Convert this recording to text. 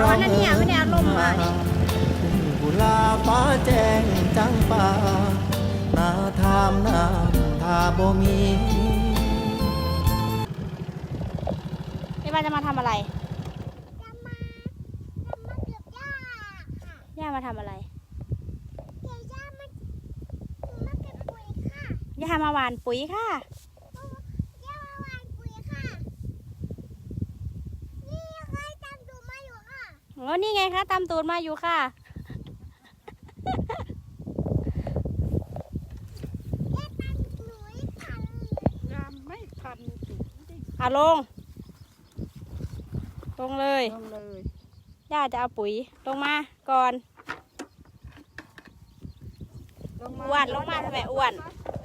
ร้อนนะเนี่ยไม่ได้อารมณ์มานี่บุลาฟ้าแจ้งจังป่านาทามน้ำทาบ่มีพี่บ้านจะมาทำอะไรจะมาจะมาเก็บหญ้าค่ะย่ามาทำอะไรเก็บหญ้ามามาเก็บปุ๋ยค่ะย่ามาหว่านปุ๋ยค่ะ หญ้ามาหว่านปุ๋ยค่ะ นี่เคยจำดูมาอยู่ ค่ะโอ้นี่ไงคะตำตูดมาอยู่ค่ะแค่ตันหนูไม่ทันยามไม่ทันจุดได้อะลง ลงเลย ลงเลยย่าจะเอาปุ๋ยลงมาก่อนลงมาอ้วนลงมาทำไมอ้วนลงมา